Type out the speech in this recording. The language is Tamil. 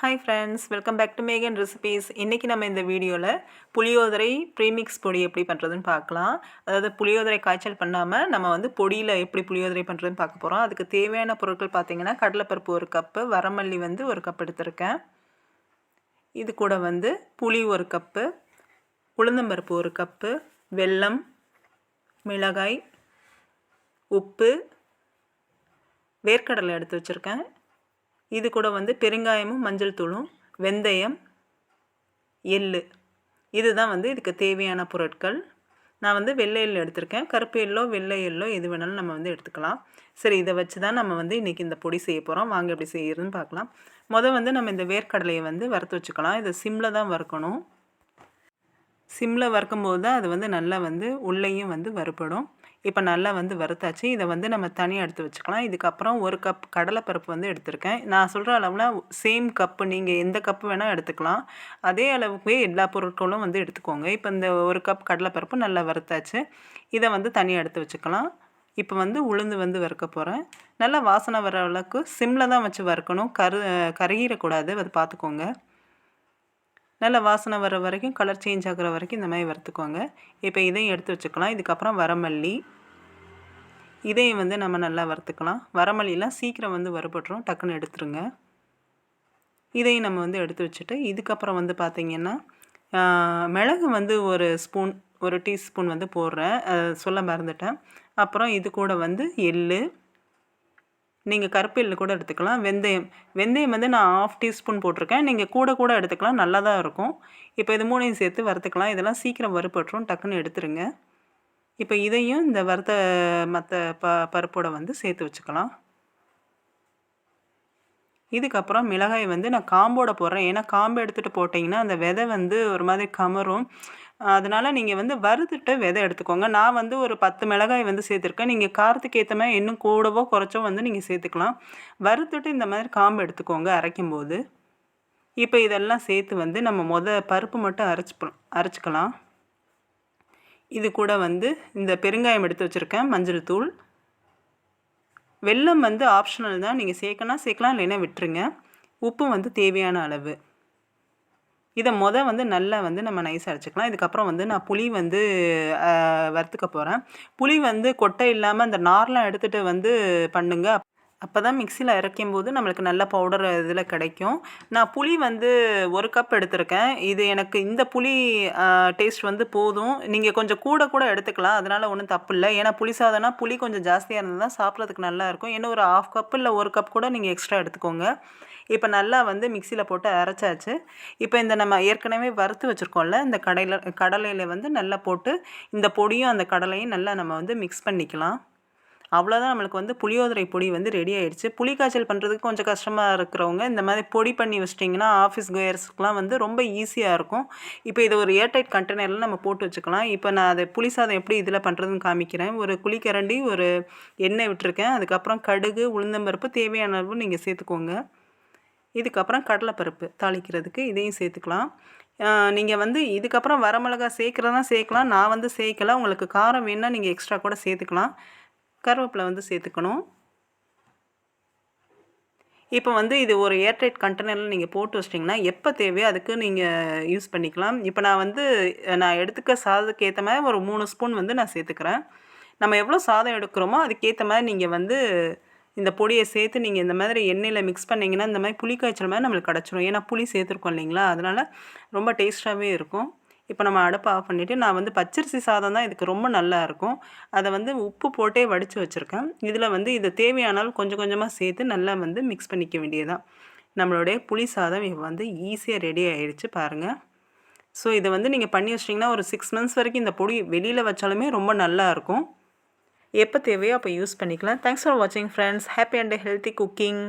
Hi friends welcome back to Megan recipes இன்றைக்கி நம்ம இந்த வீடியோவில் புளியோதரை ப்ரீமிக்ஸ் பொடி எப்படி பண்ணுறதுன்னு பார்க்கலாம். அதாவது புளியோதரை காய்ச்சல் பண்ணாமல் நம்ம வந்து பொடியில் எப்படி புளியோதரை பண்ணுறதுன்னு பார்க்க போகிறோம் அதுக்கு தேவையான பொருட்கள் பார்த்திங்கன்னா கடலைப்பருப்பு ஒரு கப்பு வரமல்லி வந்து ஒரு கப் எடுத்திருக்கேன். இது கூட வந்து புளி ஒரு கப்பு உளுந்தம்பருப்பு ஒரு கப்பு வெல்லம் மிளகாய் உப்பு வேர்க்கடலை எடுத்து வச்சுருக்கேன். இது கூட வந்து பெருங்காயமும் மஞ்சள் தூளும் வெந்தயம் எள்ளு. இதுதான் வந்து இதுக்கு தேவையான பொருட்கள். நான் வந்து வெள்ளை எள்ளு எடுத்திருக்கேன். கருப்பு எள்ளோ வெள்ளை எள்ளோ எது வேணாலும் நம்ம வந்து எடுத்துக்கலாம். சரி இதை வச்சு தான் நம்ம வந்து இன்றைக்கி இந்த பொடி செய்ய போகிறோம் வாங்க எப்படி செய்யறதுன்னு பார்க்கலாம். மொதல் வந்து நம்ம இந்த வேர்க்கடலையை வந்து வறுத்து வச்சுக்கலாம். இதை சிம்மில் தான் வறுக்கணும். சிம்மில் வறுக்கும்போது தான் அது வந்து நல்லா வந்து உள்ளேயும் வந்து வறுபடும். இப்போ நல்லா வந்து வறுத்தாச்சு. இதை வந்து நம்ம தனியாக எடுத்து வச்சுக்கலாம். இதுக்கப்புறம் ஒரு கப் கடலைப்பருப்பு வந்து எடுத்திருக்கேன். நான் சொல்கிற அளவில் சேம் கப்பு நீங்கள் எந்த கப்பு வேணால் எடுத்துக்கலாம். அதே அளவுக்கு எல்லா பொருட்களும் வந்து எடுத்துக்கோங்க. இப்போ இந்த ஒரு கப் கடலைப்பருப்பு நல்லா வறுத்தாச்சு. இதை வந்து தனியாக எடுத்து வச்சுக்கலாம். இப்போ வந்து உளுந்து வந்து வறுக்க போகிறேன் நல்லா வாசனை வர அளவுக்கு சிம்மில் தான் வச்சு வறுக்கணும். கரு கருகிடக்கூடாது. அதை பார்த்துக்கோங்க நல்ல வாசனை வர வரைக்கும் கலர் சேஞ்ச் ஆகிற வரைக்கும் இந்த மாதிரி வறுத்துக்கோங்க. இப்போ இதையும் எடுத்து வச்சுக்கலாம். இதுக்கப்புறம் வரமல்லி. இதையும் வந்து நம்ம நல்லா வறுத்துக்கலாம். வரமல்லிலாம் சீக்கிரம் வந்து வறுபட்டுரும். டக்குன்னு எடுத்துருங்க. இதையும் நம்ம வந்து எடுத்து வச்சுட்டு இதுக்கப்புறம் வந்து பார்த்திங்கன்னா மிளகு வந்து ஒரு ஸ்பூன் ஒரு டீஸ்பூன் வந்து போடுறேன். சொல்ல மறந்துட்டேன். அப்புறம் இது கூட வந்து எள் நீங்கள் கருப்பில் கூட எடுத்துக்கலாம். வெந்தயம் வெந்தயம் வந்து நான் ஆஃப் டீஸ்பூன் போட்டிருக்கேன். நீங்கள் கூட கூட எடுத்துக்கலாம். நல்லா தான் இருக்கும். இப்போ இது மூணையும் சேர்த்து வறுத்துக்கலாம். இதெல்லாம் சீக்கிரம் வறுப்பட்டுரும் டக்குன்னு எடுத்துருங்க. இப்போ இதையும் இந்த வறுத்த மற்ற ப பருப்போட வந்து சேர்த்து வச்சுக்கலாம். இதுக்கப்புறம் மிளகாய் வந்து நான் காம்போட போடுறேன். ஏன்னா காம்பு எடுத்துகிட்டு போட்டிங்கன்னா அந்த விதை வந்து ஒரு மாதிரி கமரும். அதனால் நீங்கள் வந்து வறுத்துட்டு விதை எடுத்துக்கோங்க. நான் வந்து ஒரு பத்து மிளகாய் வந்து சேர்த்துருக்கேன். நீங்கள் காரத்துக்கு ஏற்ற மாதிரி இன்னும் கூடவோ குறைச்சோ வந்து நீங்கள் சேர்த்துக்கலாம். வறுத்துட்டு இந்த மாதிரி காம்பு எடுத்துக்கோங்க அரைக்கும் போது இப்போ இதெல்லாம் சேர்த்து வந்து நம்ம மொத பருப்பு மட்டும் அரைச்சி அரைச்சிக்கலாம். இது கூட வந்து இந்த பெருங்காயம் எடுத்து வச்சுருக்கேன் மஞ்சள் தூள். வெல்லம் வந்து ஆப்ஷனல் தான். நீங்கள் சேர்க்கணும் சேர்க்கலாம் இல்லைன்னா விட்டுருங்க. உப்பு வந்து தேவையான அளவு. இதை மொதல் வந்து நல்லா வந்து நம்ம நைஸாக அரைச்சிக்கலாம். இதுக்கப்புறம் வந்து நான் புளி வந்து வறுத்துக்க போகிறேன் புளி வந்து கொட்டை இல்லாமல் அந்த நார்லாம் எடுத்துகிட்டு வந்து பண்ணுங்கள் அப்போ தான் மிக்சியில் இறக்கும் போது நம்மளுக்கு நல்ல பவுடர் இதில் கிடைக்கும். நான் புளி வந்து ஒரு கப் எடுத்திருக்கேன். இது எனக்கு இந்த புளி டேஸ்ட் வந்து போதும். நீங்கள் கொஞ்சம் கூட கூட எடுத்துக்கலாம். அதனால் ஒன்றும் தப்பு இல்லை. ஏன்னா புளி சாதம்னா புளி கொஞ்சம் ஜாஸ்தியாக இருந்தால் தான் சாப்பிட்றதுக்கு நல்லாயிருக்கும் ஏன்னா ஒரு ஆஃப் கப் இல்லை ஒரு கப் கூட நீங்கள் எக்ஸ்ட்ரா எடுத்துக்கோங்க. இப்போ நல்லா வந்து மிக்சியில் போட்டு அரைச்சாச்சு. இப்போ இந்த நம்ம ஏற்கனவே வறுத்து வச்சுருக்கோம்ல இந்த கடையில் கடலையில் வந்து நல்லா போட்டு இந்த பொடியும் அந்த கடலையும் நல்லா நம்ம வந்து மிக்ஸ் பண்ணிக்கலாம். அவ்வளோதான் நம்மளுக்கு வந்து புளியோதரை பொடி வந்து ரெடி ஆகிடுச்சு புளி காய்ச்சல் பண்ணுறதுக்கு கொஞ்சம் கஷ்டமாக இருக்கிறவங்க இந்த மாதிரி பொடி பண்ணி வச்சிட்டிங்கன்னா ஆஃபீஸ் கோயர்ஸ்க்குலாம் வந்து ரொம்ப ஈஸியாக இருக்கும். இப்போ இதை ஒரு ஏர்டைட் கண்டெய்னரில் நம்ம போட்டு வச்சுக்கலாம். இப்போ நான் அதை புளி சாதம் எப்படி இதில் பண்ணுறதுன்னு காமிக்கிறேன். ஒரு குழிக்கரண்டி ஒரு எண்ணெய் விட்டுருக்கேன். அதுக்கப்புறம் கடுகு உளுந்தம்பருப்பு தேவையான அளவு நீங்கள் சேர்த்துக்கோங்க. இதுக்கப்புறம் கடலைப்பருப்பு தாளிக்கிறதுக்கு இதையும் சேர்த்துக்கலாம். நீங்கள் வந்து இதுக்கப்புறம் வரமிளகா சேர்க்குறதா சேர்க்கலாம். நான் வந்து சேர்க்கல. உங்களுக்கு காரம் வேணால் நீங்கள் எக்ஸ்ட்ரா கூட சேர்த்துக்கலாம். கருவேப்பிலை வந்து சேர்த்துக்கணும். இப்போ வந்து இது ஒரு ஏர்டைட் கண்டெய்னரில் நீங்கள் போட்டு வச்சிட்டிங்கன்னா எப்போ தேவையோ அதுக்கு நீங்கள் யூஸ் பண்ணிக்கலாம். இப்போ நான் வந்து நான் எடுத்துக்க சாதத்துக்கு ஏற்ற மாதிரி ஒரு மூணு ஸ்பூன் வந்து நான் சேர்த்துக்கிறேன். நம்ம எவ்வளோ சாதம் எடுக்கிறோமோ அதுக்கேற்ற மாதிரி நீங்கள் வந்து இந்த பொடியை சேர்த்து நீங்கள் இந்த மாதிரி எண்ணெயில் மிக்ஸ் பண்ணிங்கன்னா இந்த மாதிரி புளி காய்ச்சல் மாதிரி நம்மளுக்கு கிடச்சிரும். ஏன்னா புளி சேர்த்துருக்கோம் இல்லைங்களா? அதனால் ரொம்ப டேஸ்ட்டாகவே இருக்கும். இப்போ நம்ம அடுப்பை ஆஃப் பண்ணிவிட்டு நான் வந்து பச்சரிசி சாதம் தான் இதுக்கு ரொம்ப நல்லா இருக்கும். அதை வந்து உப்பு போட்டே வடித்து வச்சுருக்கேன். இதில் வந்து இது தேவையானாலும் கொஞ்சம் கொஞ்சமாக சேர்த்து நல்லா வந்து மிக்ஸ் பண்ணிக்க வேண்டியதான் நம்மளுடைய புளி சாதம் இப்போ வந்து ஈஸியாக ரெடி ஆகிடுச்சு பாருங்கள் ஸோ இதை வந்து நீங்கள் பண்ணி வச்சிட்டிங்கன்னா ஒரு சிக்ஸ் மந்த்ஸ் வரைக்கும் இந்த பொடி வெளியில் வச்சாலுமே ரொம்ப நல்லா இருக்கும். எப்போ தேவையோ அப்போ யூஸ் பண்ணிக்கலாம். தேங்க்ஸ் ஃபார் வாட்சிங் friends happy and healthy cooking